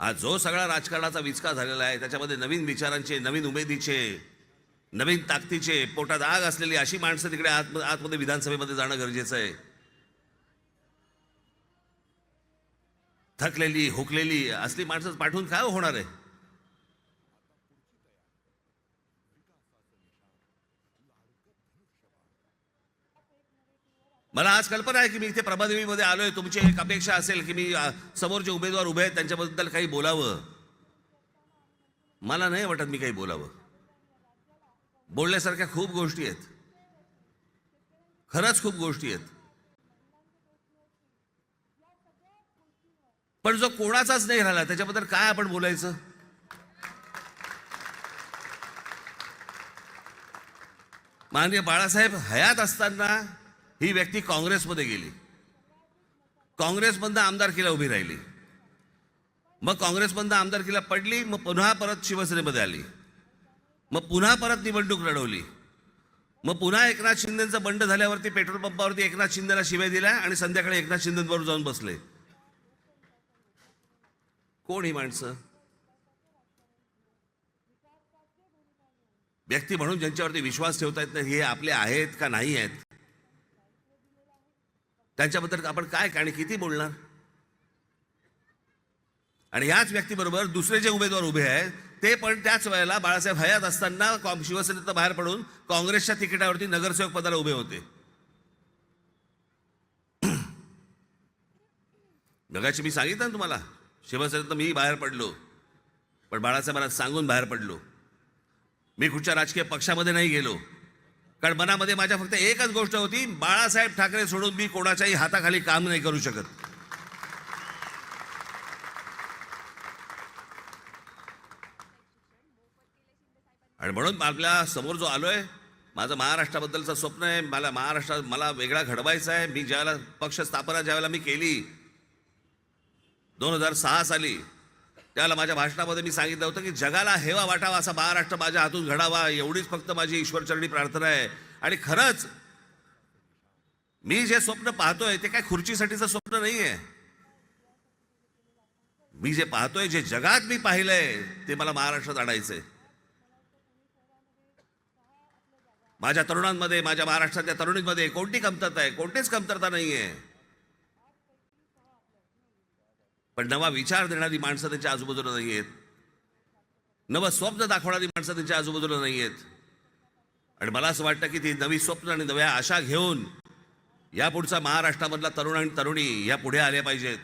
आज जो सगळा राजकारणाचा विचका झालेला आहे त्याच्यामध्ये नवीन विचारांचे नवीन उमेदीचे नवीन ताकदीचे पोटात आग असलेली अशी माणसं तिकडे आत आतमध्ये विधानसभेमध्ये जाणं गरजेचं आहे. थकलेली हुकलेली असली माणसं पाठवून काय होणार आहे? मला आज कल्पना आहे की मी इथे प्रभादेवीमध्ये आहे तुमची एक अपेक्षा असेल की मी समोर जे उमेदवार उभे आहेत त्यांच्याबद्दल काही बोलावं. मला नाही वाटत मी काही बोलावं. बोलण्यासारख्या खूप गोष्टी आहेत. खरंच खूप गोष्टी आहेत. पण जो कोणाचाच नाही राहिला त्याच्याबद्दल काय आपण बोलायचं? माननीय बाळासाहेब हयात असताना ही व्यक्ती काँग्रेसमध्ये गेली. काँग्रेसमधनं आमदारकीला उभी राहिली. मग काँग्रेसमधनं आमदारकीला पडली मग पुन्हा परत शिवसेनेमध्ये आली. मग पुन्हा परत निवडणूक लढवली. मग पुन्हा एकनाथ शिंदेचं बंड झाल्यावरती पेट्रोल पंपावरती एकनाथ शिंदेला शिव्या दिल्या आणि संध्याकाळी एकनाथ शिंदेबरोबर जाऊन बसले. कोण ही माणसं? व्यक्ती म्हणून ज्यांच्यावरती विश्वास ठेवता येत नाही हे आपले आहेत का नाही आहेत? त्यांच्याबद्दल आपण काय आणि किती बोलणार? आणि याच व्यक्तीबरोबर दुसरे जे उमेदवार उभे आहेत ते पण त्याच वेळेला बाळासाहेब हयात असताना शिवसेनेत बाहेर पडून काँग्रेसच्या तिकिटावरती नगरसेवक पदाला उभे होते. नगाशी मी सांगितलं ना तुम्हाला शिवसेनेत मी बाहेर पडलो पण बाळासाहेबांना सांगून बाहेर पडलो. मी कुठच्या राजकीय पक्षामध्ये नाही गेलो. कारण मनामध्ये माझ्या फक्त एकच गोष्ट होती बाळासाहेब ठाकरे सोडून मी कोणाच्याही हाताखाली काम नाही करू शकत. आणि म्हणून आपल्यासमोर जो आलोय माझं महाराष्ट्राबद्दलचं स्वप्न आहे मला महाराष्ट्रात मला वेगळा घडवायचा आहे मी ज्यावेळेला पक्ष स्थापना ज्यावेळेला मी केली दोन हजार सहा साली त्याला माझ्या भाषणामध्ये मी सांगितलं होतं की जगाला हेवा वाटावा असा महाराष्ट्र माझ्या हातून घडावा एवढीच फक्त माझी ईश्वरचरणी प्रार्थना आहे. आणि खरंच मी जे स्वप्न पाहतोय ते काय खुर्चीसाठीचं स्वप्न नाही आहे मी जे पाहतोय जे जगात मी पाहिलंय ते मला महाराष्ट्रात आणायचंय. माझ्या तरुणांमध्ये माझ्या महाराष्ट्रातल्या तरुणींमध्ये कोणती कमतरता आहे? कोणतीच कमतरता नाहीये. पण नवा विचार देणारी माणसं त्यांच्या आजूबाजूला नाही आहेत. नवं स्वप्न दाखवणारी माणसं त्यांच्या आजूबाजूला नाही आहेत. आणि मला असं वाटतं की ती नवी स्वप्न आणि नव्या आशा घेऊन या पुढचा महाराष्ट्रामधला तरुण आणि तरुणी या पुढे आल्या पाहिजेत.